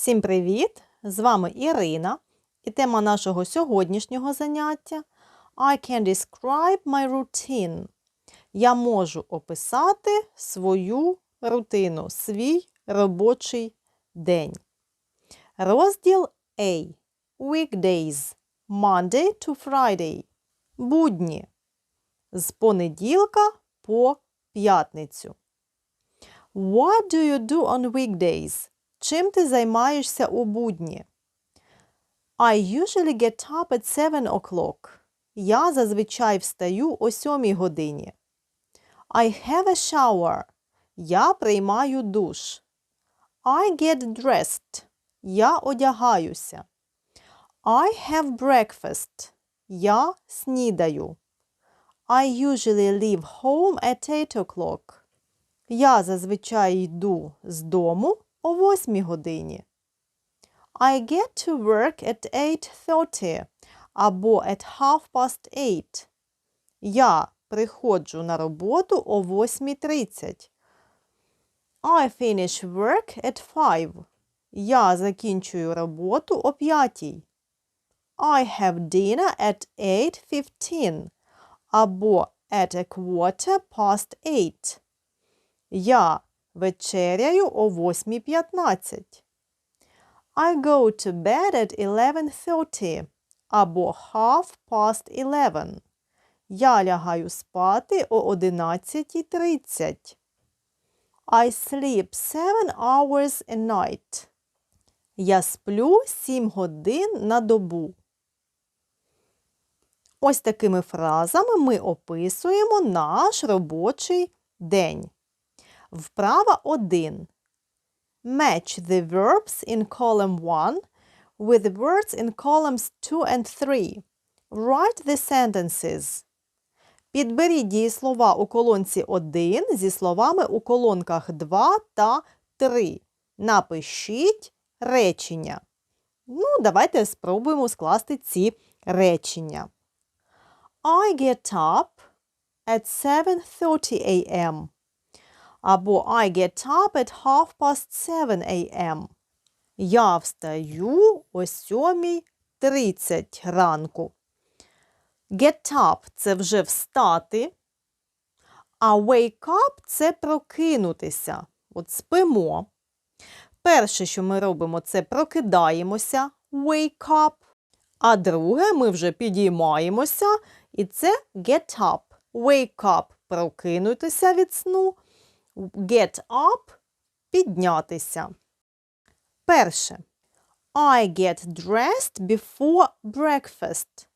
Всім привіт! З вами Ірина і тема нашого сьогоднішнього заняття I can describe my routine. Я можу описати свою рутину, свій робочий день. Розділ A. Weekdays. Monday to Friday. Будні. З понеділка по п'ятницю. What do you do on weekdays? Чим ти займаєшся у будні? I usually get up at 7 o'clock. Я зазвичай встаю о 7 годині. I have a shower. Я приймаю душ. I get dressed. Я одягаюся. I have breakfast. Я снідаю. I usually leave home at 8 o'clock. Я зазвичай йду з дому о 8 годині. I get to work at 8.30 або at half past 8. Я приходжу на роботу о 8.30. I finish work at 5. Я закінчую роботу о 5. I have dinner at 8.15 або at a quarter past 8. Я вечеряю о 8.15. I go to bed at 11.30 або half past 11. Я лягаю спати о 11.30. I sleep 7 hours a night. Я сплю 7 годин на добу. Ось такими фразами ми описуємо наш робочий день. Вправа 1. Match the verbs in column 1 with the words in columns 2 and 3. Write the sentences. Підберіть дієслова у колонці 1 зі словами у колонках 2 та 3. Напишіть речення. Ну, давайте спробуємо скласти ці речення. I get up at 7.30 a.m. Або I get up at half past 7 a.m. Я встаю о 7.30 ранку. Get up – це вже встати, а wake up – це прокинутися. От спимо. Перше, що ми робимо, це прокидаємося, wake up. А друге, ми вже підіймаємося, і це get up. Wake up – прокинутися від сну. Get up – піднятися. Перше. I get dressed before breakfast.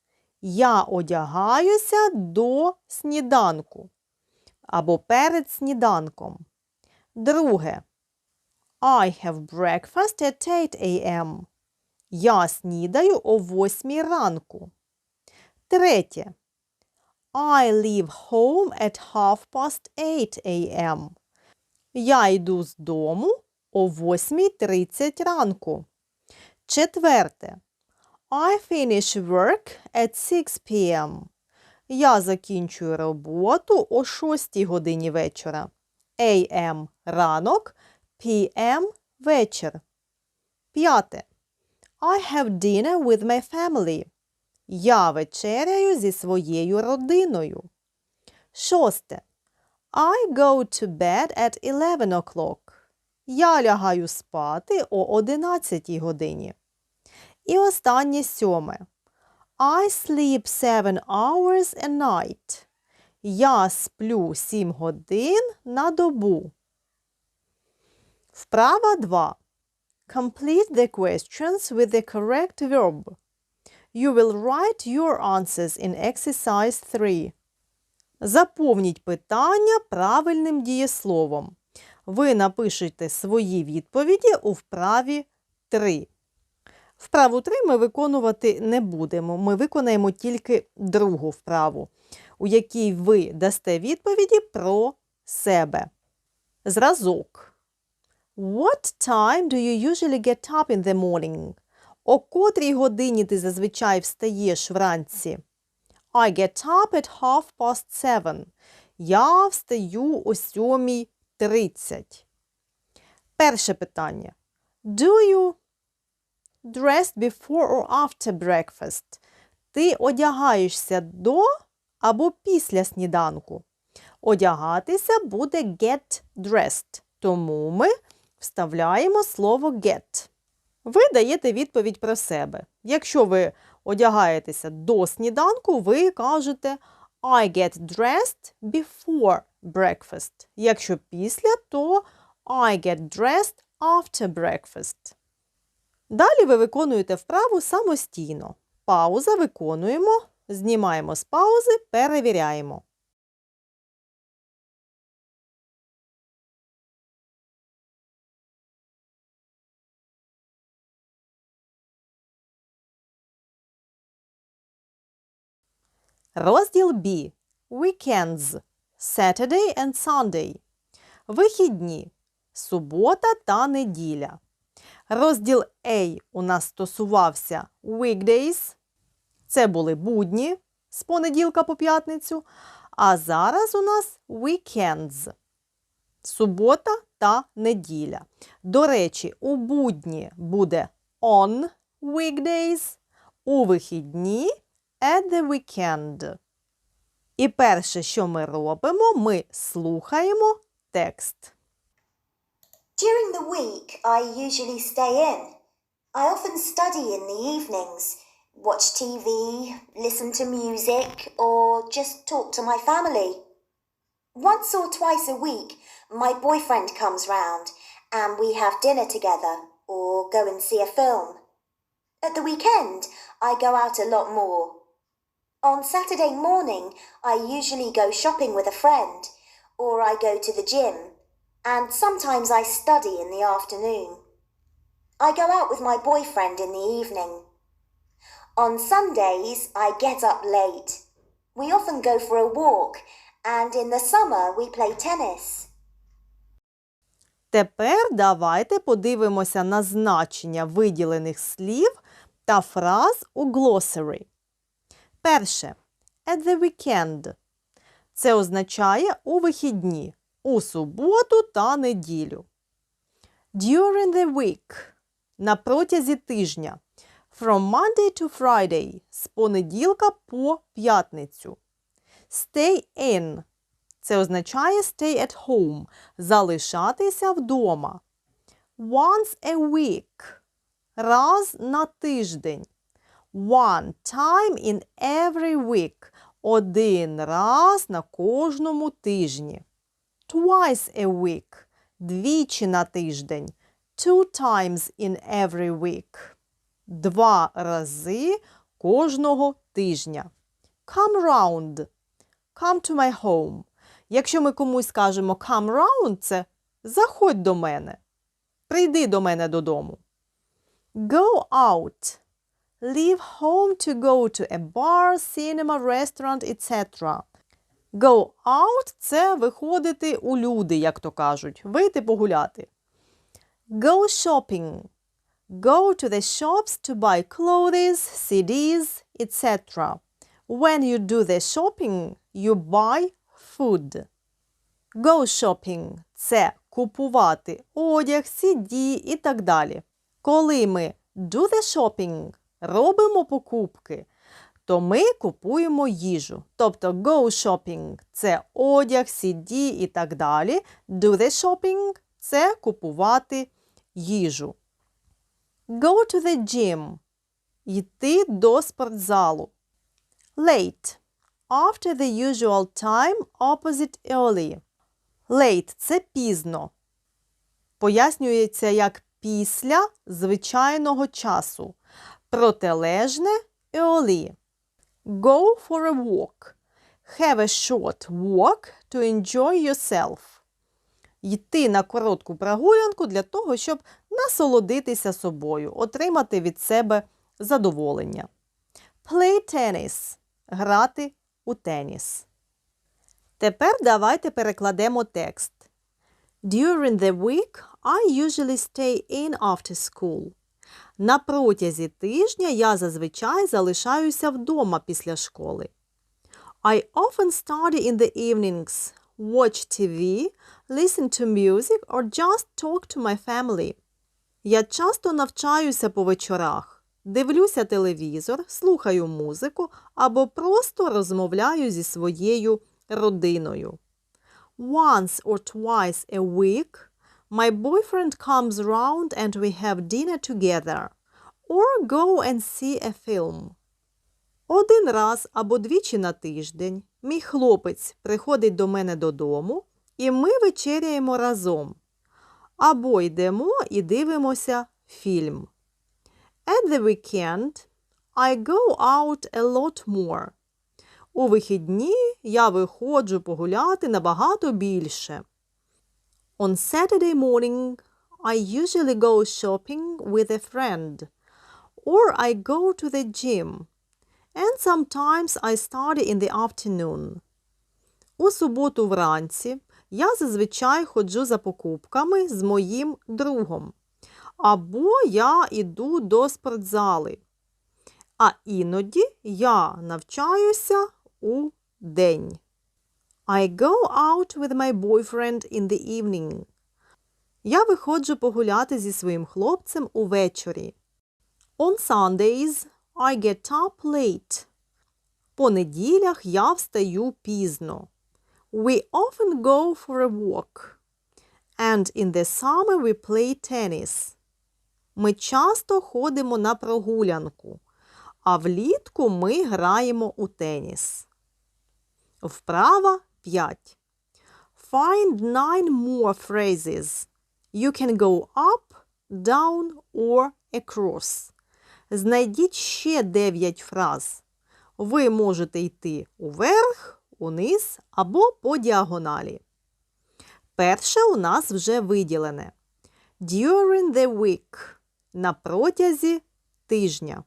Я одягаюся до сніданку або перед сніданком. Друге. I have breakfast at 8 a.m. Я снідаю о 8 ранку. Третє. I leave home at half past 8 a.m. Я йду з дому о 8.30 ранку. Четверте. I finish work at 6 p.m. Я закінчую роботу о 6 годині вечора. AM – ранок, PM – вечір. П'яте. I have dinner with my family. Я вечеряю зі своєю родиною. Шосте. I go to bed at 11 o'clock. Я лягаю спати о 11 годині. І останнє сьоме. I sleep 7 hours a night. Я сплю 7 годин на добу. Вправа 2. Complete the questions with the correct verb. You will write your answers in exercise 3. Заповніть питання правильним дієсловом. Ви напишете свої відповіді у вправі 3. Вправу 3 ми виконувати не будемо. Ми виконаємо тільки другу вправу, у якій ви дасте відповіді про себе. Зразок. What time do you usually get up in the morning? О котрій годині ти зазвичай встаєш вранці? I get up at half past seven. Я встаю о 7.30. Перше питання. Do you dressed before or after breakfast? Ти одягаєшся до або після сніданку. Одягатися буде get dressed, тому ми вставляємо слово get. Ви даєте відповідь про себе. Якщо ви одягаєтеся до сніданку, ви кажете I get dressed before breakfast. Якщо після, то I get dressed after breakfast. Далі ви виконуєте вправу самостійно. Пауза виконуємо, знімаємо з паузи, перевіряємо. Розділ B. Weekends. Saturday and Sunday. Вихідні. Субота та неділя. Розділ A у нас стосувався weekdays. Це були будні з понеділка по п'ятницю. А зараз у нас weekends. Субота та неділя. До речі, у будні буде on weekdays, у вихідні at the weekend. І перше, що ми робимо, ми слухаємо текст. During the week, I usually stay in. I often study in the evenings, watch TV, listen to music, or just talk to my family. Once or twice a week, my boyfriend comes round and we have dinner together or go and see a film. At the weekend, I go out a lot more. On Saturday morning, I usually go shopping with a friend or I go to the gym and sometimes I study in the afternoon. I go out with my boyfriend in the evening. On Sundays, I get up late. We often go for a walk, and in the summer, we play tennis. Тепер давайте подивимося на значення виділених слів та фраз у glossary. Перше. At the weekend. Це означає у вихідні, у суботу та неділю. During the week. На протязі тижня. From Monday to Friday. З понеділка по п'ятницю. Stay in. Це означає stay at home. Залишатися вдома. Once a week. Раз на тиждень. One time in every week. Один раз на кожному тижні. Twice a week. Двічі на тиждень. Two times in every week. Два рази кожного тижня. Come round. Come to my home. Якщо ми комусь скажемо come round, це заходь до мене. Прийди до мене додому. Go out. Leave home to go to a bar, cinema, restaurant, etc. Go out – це виходити у люди, як то кажуть, вийти погуляти. Go shopping. Go to the shops to buy clothes, CDs, etc. When you do the shopping, you buy food. Go shopping – це купувати одяг, CD і так далі. Коли ми do the shopping, робимо покупки, то ми купуємо їжу. Тобто go shopping – це одяг, CD і так далі. Do the shopping – це купувати їжу. Go to the gym – йти до спортзалу. Late – after the usual time, opposite early. Late – це пізно. Пояснюється як після звичайного часу. Протилежне early. Go for a walk. Have a short walk to enjoy yourself. Йти на коротку прогулянку для того, щоб насолодитися собою, отримати від себе задоволення. Play tennis. Грати у теніс. Тепер давайте перекладемо текст. During the week I usually stay in after school. На протязі тижня я зазвичай залишаюся вдома після школи. I often study in the evenings, watch TV, listen to music or just talk to my family. Я часто навчаюся по вечорах, дивлюся телевізор, слухаю музику або просто розмовляю зі своєю родиною. Once or twice a week my boyfriend comes round and we have dinner together or go and see a film. Один раз або двічі на тиждень мій хлопець приходить до мене додому, і ми вечеряємо разом. Або йдемо і дивимося фільм. At the weekend I go out a lot more. У вихідні я виходжу погуляти набагато більше. On Saturday morning I usually go shopping with a friend or I go to the gym. And sometimes I study in the afternoon. У суботу вранці я зазвичай ходжу за покупками з моїм другом. Або я йду до спортзали. А іноді я навчаюся у день. I go out with my boyfriend in the evening. Я виходжу погуляти зі своїм хлопцем увечері. On Sundays I get up late. По неділях я встаю пізно. We often go for a walk. And in the summer we play tennis. Ми часто ходимо на прогулянку, а влітку ми граємо у теніс. Вправа 5. Find nine more phrases. You can go up, down or across. Знайдіть ще 9 фраз. Ви можете йти уверх, униз або по діагоналі. Перше у нас вже виділене. During the week. На протязі тижня.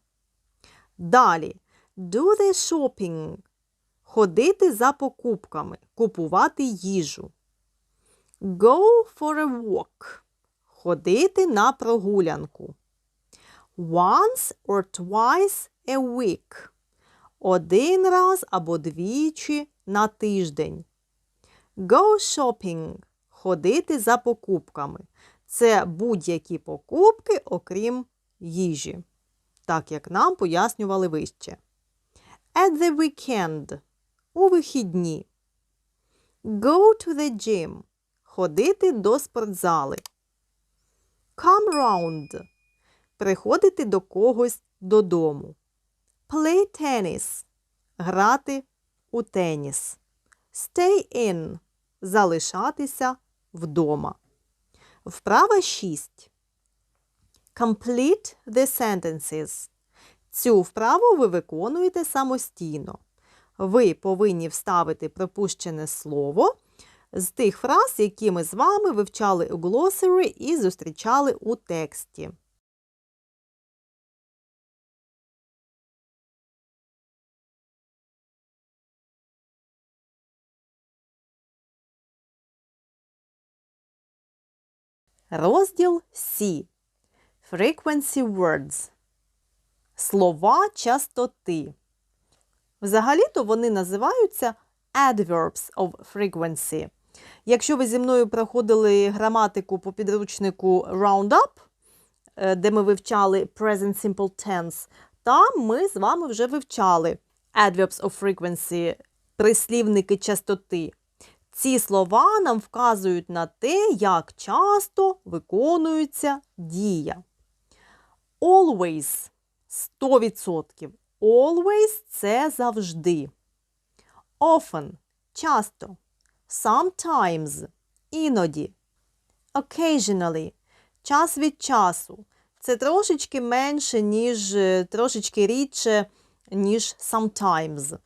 Далі. Do the shopping. Ходити за покупками. Купувати їжу. Go for a walk. Ходити на прогулянку. Once or twice a week. Один раз або двічі на тиждень. Go shopping. Ходити за покупками. Це будь-які покупки, окрім їжі. Так як нам пояснювали вище. At the weekend. У вихідні. Go to the gym. Ходити до спортзали. Come round. Приходити до когось додому. Play tennis. Грати у теніс. Stay in. Залишатися вдома. Вправа 6. Complete the sentences. Цю вправу ви виконуєте самостійно. Ви повинні вставити пропущене слово з тих фраз, які ми з вами вивчали у glossary і зустрічали у тексті. Розділ С. Frequency words. Слова частоти. Взагалі-то вони називаються adverbs of frequency. Якщо ви зі мною проходили граматику по підручнику Roundup, е, де ми вивчали present simple tense, там ми з вами вже вивчали adverbs of frequency, прислівники частоти. Ці слова нам вказують на те, як часто виконується дія. Always 100%. Always це завжди. Often часто. Sometimes іноді. Occasionally час від часу. Це трошечки менше, ніж е, трошечки рідше, ніж sometimes.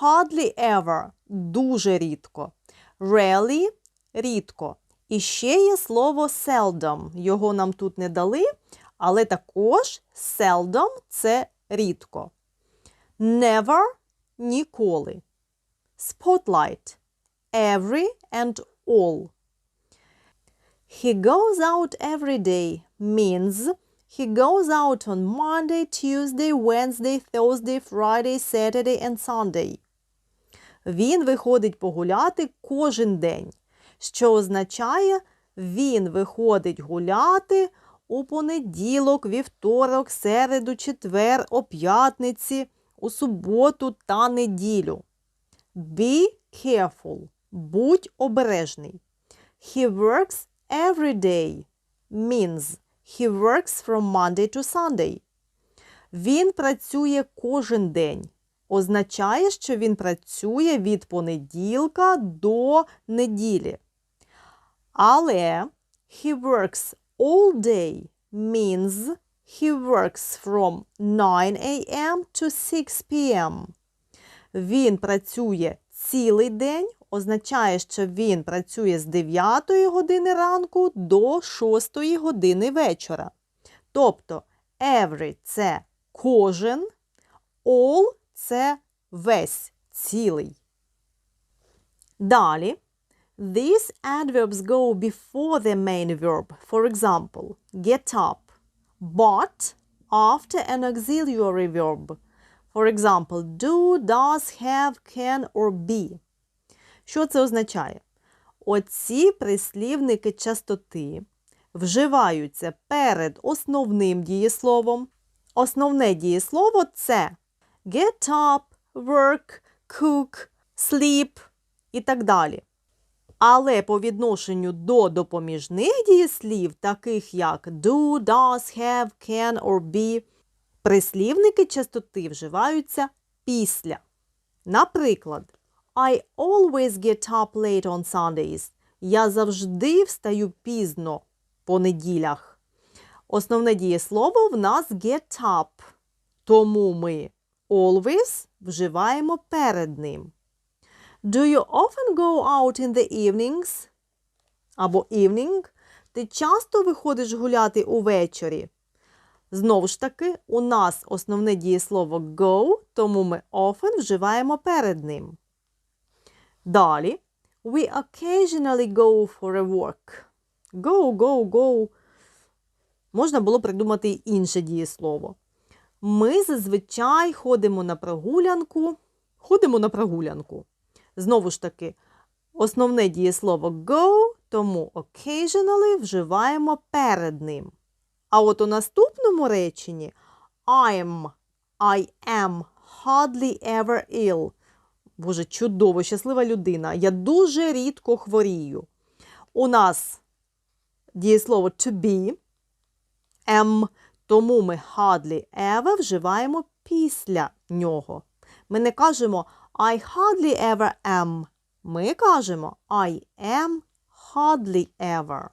Hardly ever дуже рідко. Rarely – рідко. І ще є слово seldom. Його нам тут не дали, але також seldom – це рідко. Never – ніколи. Spotlight – every and all. He goes out every day means he goes out on Monday, Tuesday, Wednesday, Thursday, Friday, Saturday and Sunday. Він виходить погуляти кожен день, що означає, він виходить гуляти у понеділок, вівторок, середу, четвер, о п'ятниці, у суботу та неділю. Be careful. Будь обережний. He works every day means he works from Monday to Sunday. Він працює кожен день. Означає, що він працює від понеділка до неділі. Але he works all day means he works from 9 a.m. to 6 p.m. Він працює цілий день, означає, що він працює з 9 години ранку до 6 години вечора. Тобто every – це кожен, all – це весь, цілий. Далі. These adverbs go before the main verb. For example, get up, but after an auxiliary verb. For example, do, does, have, can or be. Що це означає? Оці прислівники частоти вживаються перед основним дієсловом. Основне дієслово це get up, work, cook, sleep і так далі. Але по відношенню до допоміжних дієслів, таких як do, does, have, can or be, прислівники частоти вживаються після. Наприклад, I always get up late on Sundays. Я завжди встаю пізно по неділях. Основне дієслово в нас get up. Тому ми always вживаємо перед ним. Do you often go out in the evenings? Або evening. Ти часто виходиш гуляти увечері? Знову ж таки, у нас основне дієслово go, тому ми often вживаємо перед ним. Далі. We occasionally go for a walk. Go, go, go. Можна було придумати й інше дієслово. Ми зазвичай ходимо на прогулянку. Ходимо на прогулянку. Знову ж таки, основне дієслово go, тому occasionally вживаємо перед ним. А от у наступному реченні I'm, I am hardly ever ill. Боже, чудово, щаслива людина. Я дуже рідко хворію. У нас дієслово to be, am, тому ми hardly ever вживаємо після нього. Ми не кажемо I hardly ever am. Ми кажемо I am hardly ever.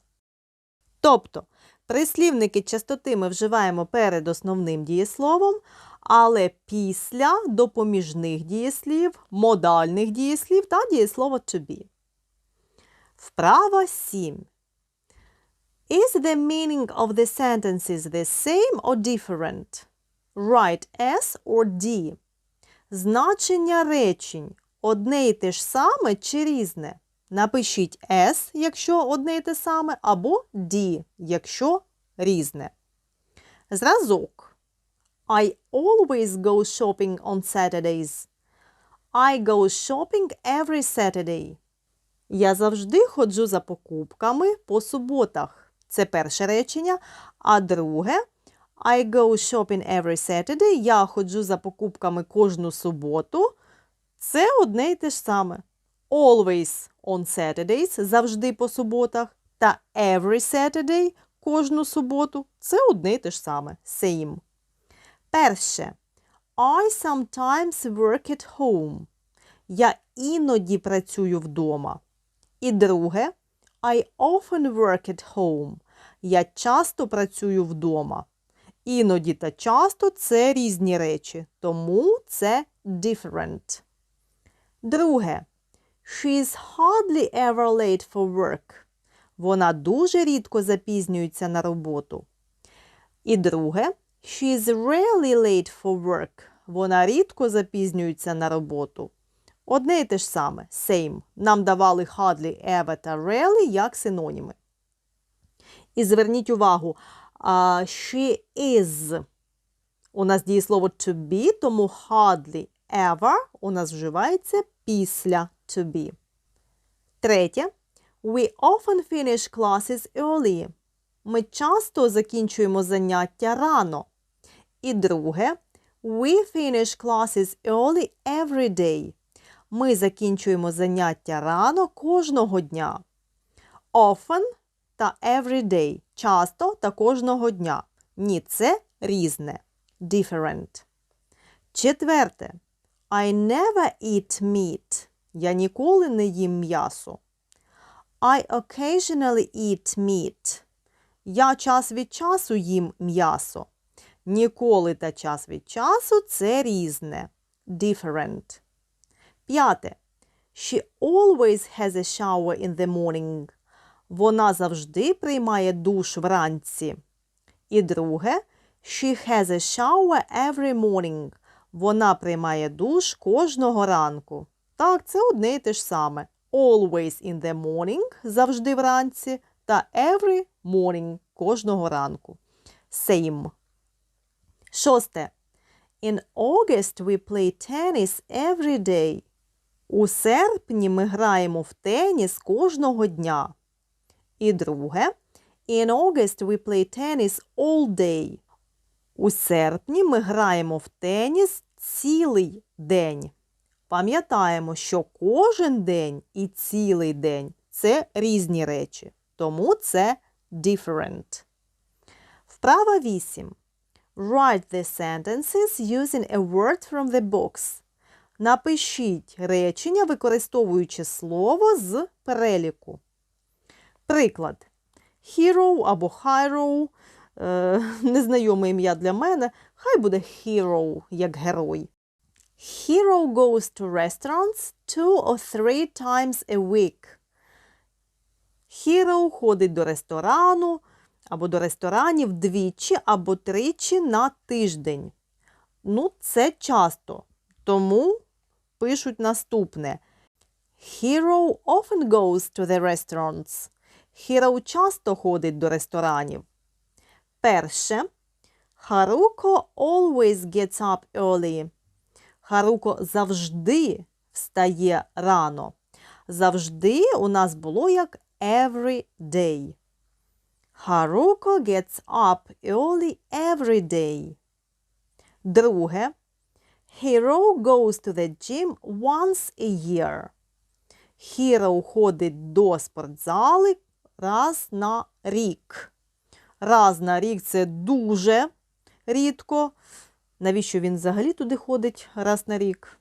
Тобто, прислівники частоти ми вживаємо перед основним дієсловом, але після допоміжних дієслів, модальних дієслів та дієслова to be. Вправа 7. Is the meaning of the sentences the same or different? Write S or D. Значення речень одне і те ж саме чи різне? Напишіть S, якщо одне і те саме, або D, якщо різне. Зразок. I always go shopping on Saturdays. I go shopping every Saturday. Я завжди ходжу за покупками по суботах. Це перше речення. А друге I go shopping every Saturday. Я ходжу за покупками кожну суботу. Це одне і те ж саме. Always on Saturdays завжди по суботах. Та every Saturday кожну суботу. Це одне і те ж саме. Same. Перше. I sometimes work at home. Я іноді працюю вдома. І друге. I often work at home. Я часто працюю вдома. Іноді та часто це різні речі, тому це different. Друге. She's hardly ever late for work. Вона дуже рідко запізнюється на роботу. І друге. She's rarely late for work. Вона рідко запізнюється на роботу. Одне і те ж саме. Same. Нам давали hardly, ever та rarely як синоніми. І зверніть увагу, she is. У нас дієслово to be, тому hardly ever у нас вживається після to be. Третє. We often finish classes early. Ми часто закінчуємо заняття рано. І друге, we finish classes early every day. Ми закінчуємо заняття рано кожного дня. Often та every day. Часто та кожного дня. Ні, це різне. Different. Четверте. I never eat meat. Я ніколи не їм м'ясо. I occasionally eat meat. Я час від часу їм м'ясо. Ніколи та час від часу це різне. Different. П'яте. She always has a shower in the morning. Вона завжди приймає душ вранці. І друге. She has a shower every morning. Вона приймає душ кожного ранку. Так, це одне і те ж саме. Always in the morning завжди вранці та every morning кожного ранку. Same. Шосте. In August we play tennis every day. У серпні ми граємо в теніс кожного дня. І друге. In August we play tennis all day. У серпні ми граємо в теніс цілий день. Пам'ятаємо, що кожен день і цілий день це різні речі, тому це different. Вправа 8. Write the sentences using a word from the box. Напишіть речення, використовуючи слово з переліку. Приклад. Hero або Hero е, незнайоме ім'я для мене. Хай буде hero як герой. Hero goes to restaurants two or three times a week. Hero ходить до ресторану або до ресторанів двічі або тричі на тиждень. Ну, це часто. Тому пишуть наступне. Hero often goes to the restaurants. Hero часто ходить до ресторанів. Перше. Haruko always gets up early. Харуко завжди встає рано. Завжди у нас було як every day. Haruko gets up early every day. Друге. Hero goes to the gym once a year. Hero ходить до спортзали раз на рік. Раз на рік це дуже рідко. Навіщо він взагалі туди ходить раз на рік?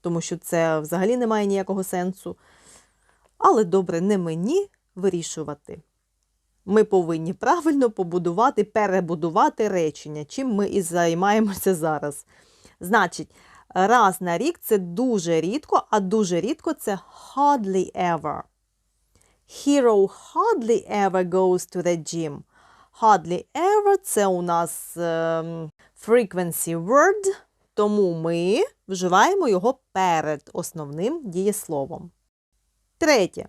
Тому що це взагалі не має ніякого сенсу. Але добре, не мені вирішувати. Ми повинні правильно побудувати, перебудувати речення, чим ми і займаємося зараз. Значить, раз на рік це дуже рідко, а дуже рідко це hardly ever. Hero hardly ever goes to the gym. Hardly ever це у нас ем, frequency word, тому ми вживаємо його перед основним дієсловом. Третє.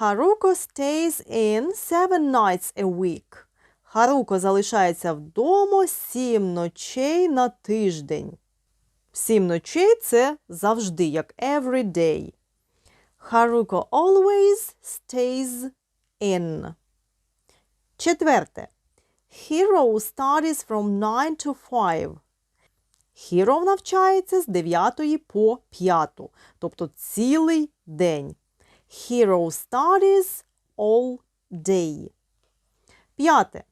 Haruko stays in seven nights a week. Харуко залишається вдома сім ночей на тиждень. Сім ночей це завжди, як every day. Haruko always stays in. Четверте. Hero studies from 9 to 5. Hero навчається з 9 по 5, тобто цілий день. Hero studies all day. П'яте.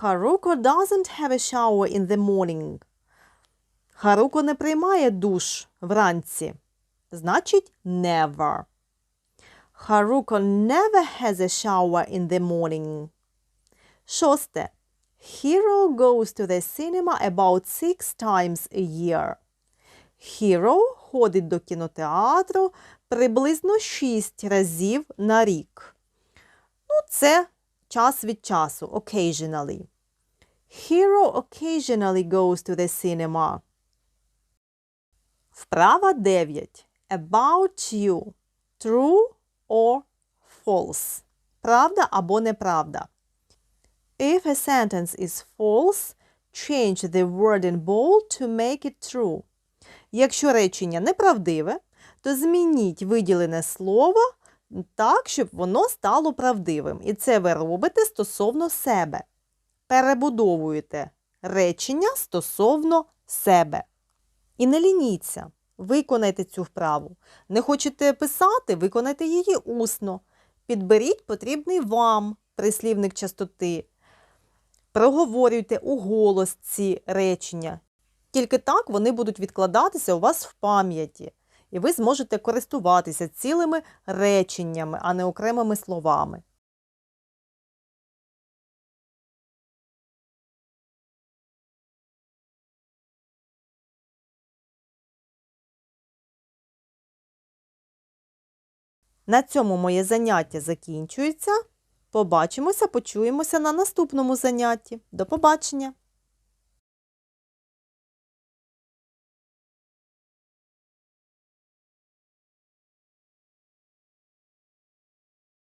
Haruko doesn't have a shower in the morning. Харуко не приймає душ вранці. Значить, never. Haruko never has a shower in the morning. Шосте. Hero goes to the cinema about six times a year. Hero ходить до кінотеатру приблизно шість разів на рік. Ну, це час від часу, occasionally. Hero occasionally goes to the cinema. Вправа 9. About you. True or false. Правда або неправда. If a sentence is false, change the word in bold to make it true. Якщо речення неправдиве, то змініть виділене слово так, щоб воно стало правдивим. І це ви робите стосовно себе. Перебудовуєте речення стосовно себе. І не лініться, виконайте цю вправу. Не хочете писати, виконайте її усно. Підберіть потрібний вам прислівник частоти. Проговорюйте у голос ці речення. Тільки так вони будуть відкладатися у вас в пам'яті, і ви зможете користуватися цілими реченнями, а не окремими словами. На цьому моє заняття закінчується. Побачимося, почуємося на наступному занятті. До побачення!